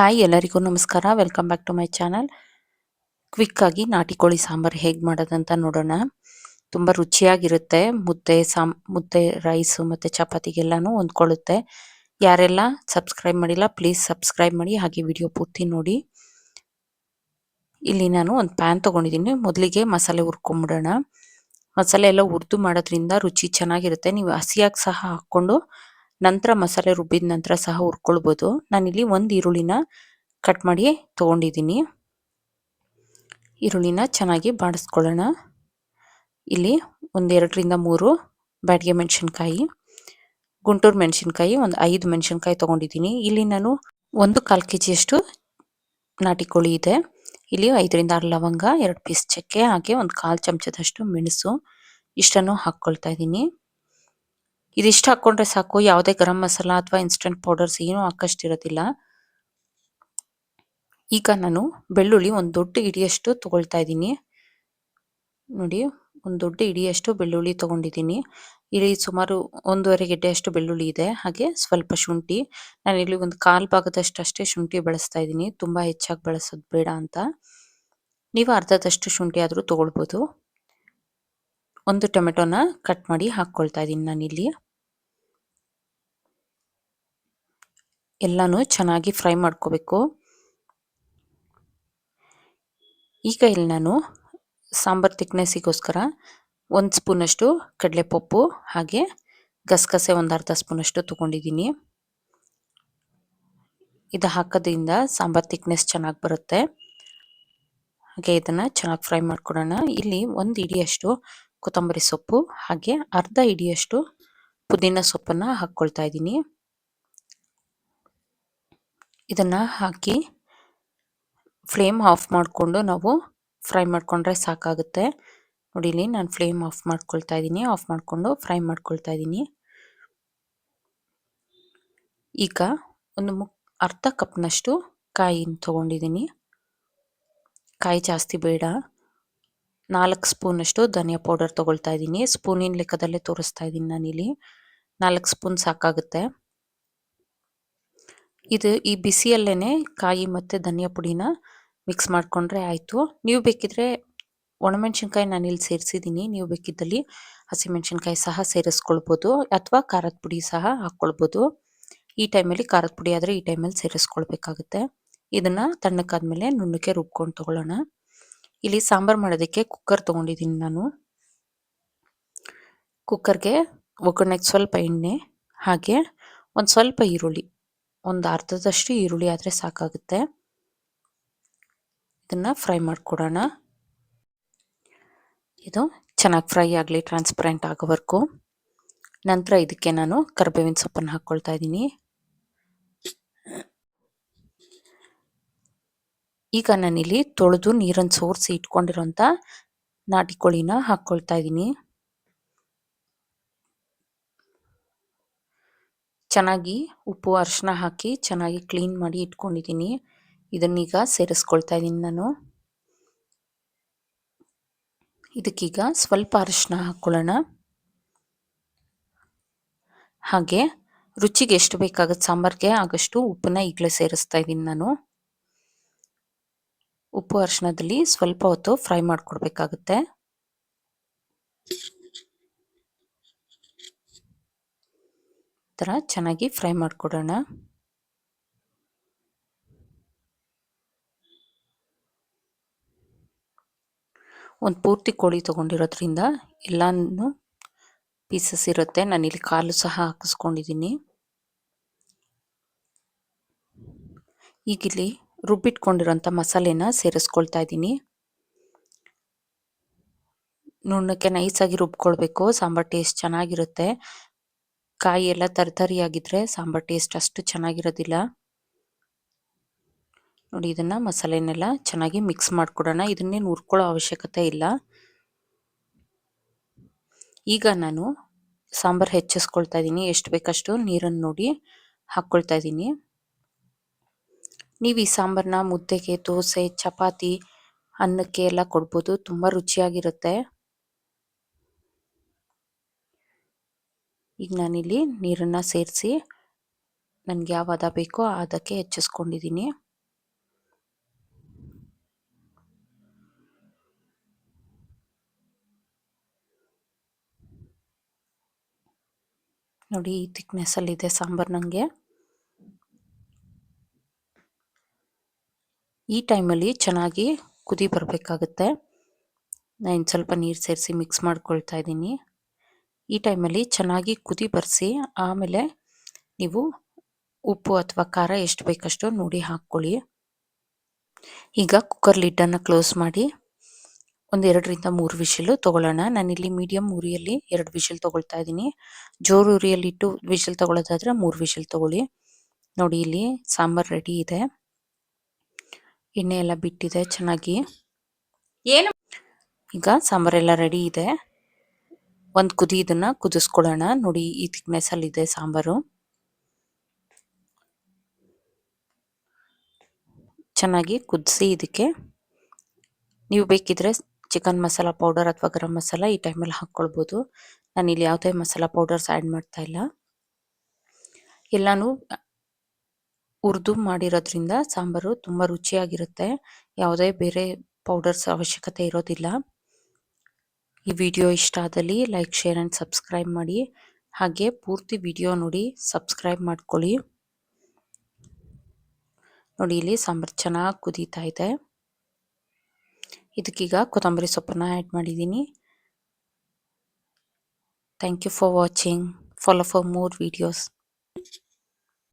Hi, ಎಲ್ಲರಿಗೂ ನಮಸ್ಕಾರ. Welcome back to my channel ಕ್ವಿಕ್ಕಾಗಿ ನಾಟಿ ಕೋಳಿ ಸಾಂಬಾರು ಹೇಗೆ ಮಾಡೋದಂತ ನೋಡೋಣ. ತುಂಬ ರುಚಿಯಾಗಿರುತ್ತೆ. ಮುದ್ದೆ ಸಾಮ್, ಮುದ್ದೆ ರೈಸು ಮತ್ತು ಚಪಾತಿಗೆಲ್ಲನೂ ಹೊಂದ್ಕೊಳ್ಳುತ್ತೆ. ಯಾರೆಲ್ಲ ಸಬ್ಸ್ಕ್ರೈಬ್ ಮಾಡಿಲ್ಲ ಪ್ಲೀಸ್ ಸಬ್ಸ್ಕ್ರೈಬ್ ಮಾಡಿ. ಹಾಗೆ ವಿಡಿಯೋ ಪೂರ್ತಿ ನೋಡಿ. ಇಲ್ಲಿ ನಾನು ಒಂದು ಪ್ಯಾನ್ ತೊಗೊಂಡಿದ್ದೀನಿ. ಮೊದಲಿಗೆ ಮಸಾಲೆ ಹುರ್ಕೊಂಬಿಡೋಣ. ಮಸಾಲೆ ಎಲ್ಲ ಹುರಿದು ಮಾಡೋದ್ರಿಂದ ರುಚಿ ಚೆನ್ನಾಗಿರುತ್ತೆ. ನೀವು ಹಸಿಯಾಗಿ ಸಹ ಹಾಕ್ಕೊಂಡು ನಂತರ ಮಸಾಲೆ ರುಬ್ಬಿದ ನಂತರ ಸಹ ಹುರ್ಕೊಳ್ಬೋದು. ನಾನಿಲ್ಲಿ ಒಂದು ಈರುಳ್ಳಿನ ಕಟ್ ಮಾಡಿ ತೊಗೊಂಡಿದ್ದೀನಿ ಈರುಳ್ಳಿನ ಚೆನ್ನಾಗಿ ಬಾಡಿಸ್ಕೊಳ್ಳೋಣ ಇಲ್ಲಿ ಒಂದೆರಡರಿಂದ ಮೂರು ಬ್ಯಾಡಿಗೆ ಮೆಣಸಿನ್ಕಾಯಿ, ಗುಂಟೂರು ಮೆಣಸಿನ್ಕಾಯಿ, ಒಂದು ಐದು ಮೆಣಸಿನ್ಕಾಯಿ ತೊಗೊಂಡಿದ್ದೀನಿ ಇಲ್ಲಿ ನಾನು ಒಂದು ಕಾಲು ಕೆ ಜಿಯಷ್ಟು ನಾಟಿ ಕೋಳಿ ಇದೆ. ಇಲ್ಲಿ ಐದರಿಂದ ಆರು ಲವಂಗ, ಎರಡು ಪೀಸ್ ಚಕ್ಕೆ, ಹಾಗೆ ಒಂದು ಕಾಲು ಚಮಚದಷ್ಟು ಮೆಣಸು ಇಷ್ಟನ್ನು ಹಾಕ್ಕೊಳ್ತಾ ಇದ್ದೀನಿ ಇದಿಷ್ಟು ಹಾಕ್ಕೊಂಡ್ರೆ ಸಾಕು, ಯಾವುದೇ ಗರಂ ಮಸಾಲ ಅಥವಾ ಇನ್ಸ್ಟೆಂಟ್ ಪೌಡರ್ಸ್ ಏನೂ ಹಾಕಷ್ಟಿರೋದಿಲ್ಲ. ಈಗ ನಾನು ಬೆಳ್ಳುಳ್ಳಿ ಒಂದು ದೊಡ್ಡ ಇಡಿಯಷ್ಟು ತೊಗೊಳ್ತಾ ಇದ್ದೀನಿ. ನೋಡಿ, ಒಂದು ದೊಡ್ಡ ಇಡಿಯಷ್ಟು ಬೆಳ್ಳುಳ್ಳಿ ತೊಗೊಂಡಿದ್ದೀನಿ. ಇಲ್ಲಿ ಸುಮಾರು ಒಂದೂವರೆ ಗೆಡ್ಡೆಯಷ್ಟು ಬೆಳ್ಳುಳ್ಳಿ ಇದೆ. ಹಾಗೆ ಸ್ವಲ್ಪ ಶುಂಠಿ. ನಾನು ಇಲ್ಲಿ ಒಂದು ಕಾಲು ಭಾಗದಷ್ಟು ಅಷ್ಟೇ ಶುಂಠಿ ಬಳಸ್ತಾ ಇದ್ದೀನಿ. ತುಂಬ ಹೆಚ್ಚಾಗಿ ಬಳಸೋದು ಬೇಡ ಅಂತ. ನೀವು ಅರ್ಧದಷ್ಟು ಶುಂಠಿ ಆದರೂ ತೊಗೊಳ್ಬೋದು. ಒಂದು ಟೊಮೆಟೊನ ಕಟ್ ಮಾಡಿ ಹಾಕ್ಕೊಳ್ತಾ ಇದ್ದೀನಿ ನಾನಿಲ್ಲಿ. ಎಲ್ಲನೂ ಚೆನ್ನಾಗಿ ಫ್ರೈ ಮಾಡ್ಕೋಬೇಕು. ಈಗ ಇಲ್ಲಿ ನಾನು ಸಾಂಬಾರ್ ತಿಕ್ನೆಸ್ಸಿಗೋಸ್ಕರ ಒಂದು ಸ್ಪೂನಷ್ಟು ಕಡಲೆಪಪ್ಪು ಹಾಗೆ ಗಸಗಸೆ ಒಂದು ಅರ್ಧ ಸ್ಪೂನಷ್ಟು ತೊಗೊಂಡಿದ್ದೀನಿ. ಇದು ಹಾಕೋದ್ರಿಂದ ಸಾಂಬಾರ್ ತಿಕ್ನೆಸ್ ಚೆನ್ನಾಗಿ ಬರುತ್ತೆ. ಹಾಗೆ ಇದನ್ನು ಚೆನ್ನಾಗಿ ಫ್ರೈ ಮಾಡ್ಕೊಡೋಣ. ಇಲ್ಲಿ ಒಂದು ಇಡಿಯಷ್ಟು ಕೊತ್ತಂಬರಿ ಸೊಪ್ಪು ಹಾಗೆ ಅರ್ಧ ಇಡಿಯಷ್ಟು ಪುದೀನ ಸೊಪ್ಪನ್ನು ಹಾಕ್ಕೊಳ್ತಾ ಇದ್ದೀನಿ. ಇದನ್ನು ಹಾಕಿ ಫ್ಲೇಮ್ ಆಫ್ ಮಾಡಿಕೊಂಡು ನಾವು ಫ್ರೈ ಮಾಡಿಕೊಂಡ್ರೆ ಸಾಕಾಗುತ್ತೆ. ನೋಡಿ ನಾನು ಫ್ಲೇಮ್ ಆಫ್ ಮಾಡ್ಕೊಳ್ತಾ ಇದ್ದೀನಿ, ಆಫ್ ಮಾಡಿಕೊಂಡು ಫ್ರೈ ಮಾಡ್ಕೊಳ್ತಾ ಇದ್ದೀನಿ. ಈಗ ಒಂದು ಮುಕ್, ಅರ್ಧ ಕಪ್ನಷ್ಟು ಕಾಯಿ ತೊಗೊಂಡಿದ್ದೀನಿ. ಕಾಯಿ ಜಾಸ್ತಿ ಬೇಡ. ನಾಲ್ಕು ಸ್ಪೂನಷ್ಟು ಧನಿಯಾ ಪೌಡರ್ ತೊಗೊಳ್ತಾ ಇದ್ದೀನಿ. ಸ್ಪೂನಿನ ಲೆಕ್ಕದಲ್ಲೇ ತೋರಿಸ್ತಾ ಇದ್ದೀನಿ ನಾನಿಲ್ಲಿ. ನಾಲ್ಕು ಸ್ಪೂನ್ ಸಾಕಾಗುತ್ತೆ. ಇದು ಈ ಬಿಸಿಯಲ್ಲೇ ಕಾಯಿ ಮತ್ತು ಧನಿಯಾ ಪುಡಿನ ಮಿಕ್ಸ್ ಮಾಡಿಕೊಂಡ್ರೆ ಆಯಿತು. ನೀವು ಬೇಕಿದ್ರೆ ಒಣಮೆಣ್ಸಿನ್ಕಾಯಿ ನಾನು ಇಲ್ಲಿ ಸೇರಿಸಿದ್ದೀನಿ. ನೀವು ಬೇಕಿದ್ದಲ್ಲಿ ಹಸಿಮೆಣಸಿನ್ಕಾಯಿ ಸಹ ಸೇರಿಸ್ಕೊಳ್ಬೋದು ಅಥವಾ ಖಾರದ ಪುಡಿ ಸಹ ಹಾಕ್ಕೊಳ್ಬೋದು. ಈ ಟೈಮಲ್ಲಿ ಖಾರದ ಪುಡಿ ಆದರೆ ಈ ಟೈಮಲ್ಲಿ ಸೇರಿಸ್ಕೊಳ್ಬೇಕಾಗುತ್ತೆ. ಇದನ್ನು ತಣ್ಣಕ್ಕಾದ್ಮೇಲೆ ನುಣ್ಣಕ್ಕೆ ರುಬ್ಕೊಂಡು ತೊಗೊಳ್ಳೋಣ. ಇಲ್ಲಿ ಸಾಂಬಾರು ಮಾಡೋದಕ್ಕೆ ಕುಕ್ಕರ್ ತೊಗೊಂಡಿದ್ದೀನಿ ನಾನು. ಕುಕ್ಕರ್ಗೆ ಒಗ್ಗರಣೆಗೆ ಸ್ವಲ್ಪ ಎಣ್ಣೆ, ಹಾಗೆ ಒಂದು ಸ್ವಲ್ಪ ಈರುಳ್ಳಿ, ಒಂದು ಅರ್ಧದಷ್ಟು ಈರುಳ್ಳಿ ಆದರೆ ಸಾಕಾಗುತ್ತೆ. ಇದನ್ನು ಫ್ರೈ ಮಾಡಿಕೊಡೋಣ. ಇದು ಚೆನ್ನಾಗಿ ಫ್ರೈ ಆಗಲಿ ಟ್ರಾನ್ಸ್ಪರೆಂಟ್ ಆಗೋವರೆಗೂ. ನಂತರ ಇದಕ್ಕೆ ನಾನು ಕರ್ಬೇವಿನ ಸೊಪ್ಪನ್ನು ಹಾಕ್ಕೊಳ್ತಾ ಇದ್ದೀನಿ. ಈಗ ನಾನಿಲ್ಲಿ ತೊಳೆದು ನೀರನ್ನು ಸೋರಿಸಿ ಇಟ್ಕೊಂಡಿರೋಂಥ ನಾಟಿ ಕೋಳಿನ ಹಾಕ್ಕೊಳ್ತಾ ಇದ್ದೀನಿ. ಚೆನ್ನಾಗಿ ಉಪ್ಪು ಅರಿಶಿನ ಹಾಕಿ ಚೆನ್ನಾಗಿ ಕ್ಲೀನ್ ಮಾಡಿ ಇಟ್ಕೊಂಡಿದ್ದೀನಿ. ಇದನ್ನೀಗ ಸೇರಿಸ್ಕೊಳ್ತಾ ಇದ್ದೀನಿ ನಾನು. ಇದಕ್ಕೀಗ ಸ್ವಲ್ಪ ಅರಿಶಿನ ಹಾಕ್ಕೊಳ್ಳೋಣ. ಹಾಗೆ ರುಚಿಗೆ ಎಷ್ಟು ಬೇಕಾಗುತ್ತೆ ಸಾಂಬಾರಿಗೆ, ಆಗಷ್ಟು ಉಪ್ಪನ್ನ ಈಗಲೇ ಸೇರಿಸ್ತಾ ಇದ್ದೀನಿ ನಾನು. ಉಪ್ಪು ಅರಿಶಿನದಲ್ಲಿ ಸ್ವಲ್ಪ ಹೊತ್ತು ಫ್ರೈ ಮಾಡಿಕೊಡ್ಬೇಕಾಗುತ್ತೆ. ಥರ ಚೆನ್ನಾಗಿ ಫ್ರೈ ಮಾಡಿಕೊಡೋಣ. ಒಂದು ಪೂರ್ತಿ ಕೋಳಿ ತೊಗೊಂಡಿರೋದ್ರಿಂದ ಎಲ್ಲಾನು ಪೀಸಸ್ ಇರುತ್ತೆ. ನಾನು ಇಲ್ಲಿ ಕಾಲು ಸಹ ಹಾಕಿಸ್ಕೊಂಡಿದ್ದೀನಿ. ಈಗ ಇಲ್ಲಿ ರುಬ್ಬಿಟ್ಕೊಂಡಿರೋಂಥ ಮಸಾಲೆನ ಸೇರಿಸ್ಕೊಳ್ತಾ ಇದ್ದೀನಿ. ನುಣ್ಣಕ್ಕೆ ನೈಸಾಗಿ ರುಬ್ಕೊಳ್ಬೇಕು, ಸಾಂಬಾರ್ ಟೇಸ್ಟ್ ಚೆನ್ನಾಗಿರುತ್ತೆ. ಕಾಯಿ ಎಲ್ಲ ತರತರಿಯಾಗಿದ್ರೆ ಸಾಂಬಾರ್ ಟೇಸ್ಟ್ ಅಷ್ಟು ಚೆನ್ನಾಗಿರೋದಿಲ್ಲ. ನೋಡಿ, ಇದನ್ನು ಮಸಾಲೆನೆಲ್ಲ ಚೆನ್ನಾಗಿ ಮಿಕ್ಸ್ ಮಾಡಿಕೊಡೋಣ. ಇದನ್ನೇನು ಹುರ್ಕೊಳ್ಳೋ ಅವಶ್ಯಕತೆ ಇಲ್ಲ. ಈಗ ನಾನು ಸಾಂಬಾರು ಹೆಚ್ಚಿಸ್ಕೊಳ್ತಾ ಇದ್ದೀನಿ. ಎಷ್ಟು ಬೇಕಷ್ಟು ನೀರನ್ನು ನೋಡಿ ಹಾಕ್ಕೊಳ್ತಾ ಇದ್ದೀನಿ. ನೀವು ಈ ಸಾಂಬಾರನ್ನ ಮುದ್ದೆಗೆ, ದೋಸೆ, ಚಪಾತಿ, ಅನ್ನಕ್ಕೆ ಎಲ್ಲ ಕೊಡ್ಬೋದು. ತುಂಬ ರುಚಿಯಾಗಿರುತ್ತೆ. ಈಗ ನಾನಿಲ್ಲಿ ನೀರನ್ನು ಸೇರಿಸಿ ನನಗೆ ಯಾವದ ಬೇಕೋ ಅದಕ್ಕೆ ಹೆಚ್ಚಿಸ್ಕೊಂಡಿದ್ದೀನಿ. ನೋಡಿ ಈ ಥಿಕ್ನೆಸ್ಸಲ್ಲಿದೆ ಸಾಂಬಾರು ನನಗೆ ಈ ಟೈಮಲ್ಲಿ ಚೆನ್ನಾಗಿ ಕುದಿ ಬರಬೇಕಾಗುತ್ತೆ. ನಾನು ಸ್ವಲ್ಪ ನೀರು ಸೇರಿಸಿ ಮಿಕ್ಸ್ ಮಾಡ್ಕೊಳ್ತಾ ಇದ್ದೀನಿ. ಈ ಟೈಮಲ್ಲಿ ಚೆನ್ನಾಗಿ ಕುದಿ ಬರೆಸಿ, ಆಮೇಲೆ ನೀವು ಉಪ್ಪು ಅಥವಾ ಖಾರ ಎಷ್ಟು ಬೇಕಷ್ಟು ನೋಡಿ ಹಾಕ್ಕೊಳ್ಳಿ. ಈಗ ಕುಕ್ಕರ್ ಲಿಡ್ಡನ್ನು ಕ್ಲೋಸ್ ಮಾಡಿ ಒಂದು ಎರಡರಿಂದ ಮೂರು ವಿಷಿಲು ತೊಗೊಳ್ಳೋಣ. ನಾನಿಲ್ಲಿ ಮೀಡಿಯಮ್ ಉರಿಯಲ್ಲಿ ಎರಡು ವಿಷಲ್ ತೊಗೊಳ್ತಾ ಇದ್ದೀನಿ. ಜೋರು ಉರಿಯಲ್ಲಿಟ್ಟು ವಿಷಲ್ ತೊಗೊಳ್ಳೋದಾದರೆ ಮೂರು ವಿಷಲ್ ತೊಗೊಳ್ಳಿ. ನೋಡಿ ಇಲ್ಲಿ ಸಾಂಬಾರು ರೆಡಿ ಇದೆ. ಎಣ್ಣೆ ಎಲ್ಲ ಬಿಟ್ಟಿದೆ ಚೆನ್ನಾಗಿ. ಏನು? ಈಗ ಸಾಂಬಾರೆಲ್ಲ ರೆಡಿ ಇದೆ. ಒಂದು ಕುದಿ ಇದನ್ನ ಕುದಿಸ್ಕೊಳ್ಳೋಣ. ನೋಡಿ ಈ ಥಿಕ್ನೆಸ್ಸಲ್ಲಿದೆ ಸಾಂಬಾರು. ಚೆನ್ನಾಗಿ ಕುದಿಸಿ ಇದಕ್ಕೆ. ನೀವು ಬೇಕಿದ್ರೆ ಚಿಕನ್ ಮಸಾಲ ಪೌಡರ್ ಅಥವಾ ಗರಂ ಮಸಾಲ ಈ ಟೈಮಲ್ಲಿ ಹಾಕ್ಕೊಳ್ಬೋದು. ನಾನು ಇಲ್ಲಿ ಯಾವುದೇ ಮಸಾಲ ಪೌಡರ್ಸ್ ಆ್ಯಡ್ ಮಾಡ್ತಾ ಇಲ್ಲ. ಎಲ್ಲಾನು ಹುರಿದು ಮಾಡಿರೋದ್ರಿಂದ ಸಾಂಬಾರು ತುಂಬ ರುಚಿಯಾಗಿರುತ್ತೆ. ಯಾವುದೇ ಬೇರೆ ಪೌಡರ್ಸ್ ಅವಶ್ಯಕತೆ ಇರೋದಿಲ್ಲ. ಈ ವಿಡಿಯೋ ಇಷ್ಟ ಆದಲ್ಲಿ ಲೈಕ್, ಶೇರ್ ಆ್ಯಂಡ್ ಸಬ್ಸ್ಕ್ರೈಬ್ ಮಾಡಿ. ಹಾಗೆ ಪೂರ್ತಿ ವಿಡಿಯೋ ನೋಡಿ ಸಬ್ಸ್ಕ್ರೈಬ್ ಮಾಡ್ಕೊಳ್ಳಿ. ನೋಡಿ, ಇಲ್ಲಿ ಸಾಂಬಾರು ಚೆನ್ನಾಗಿ ಕುದೀತಾ ಇದೆ. ಇದಕ್ಕೀಗ ಕೊತ್ತಂಬರಿ ಸೊಪ್ಪನ್ನು ಆ್ಯಡ್ ಮಾಡಿದ್ದೀನಿ. Thank you for watching follow for more videos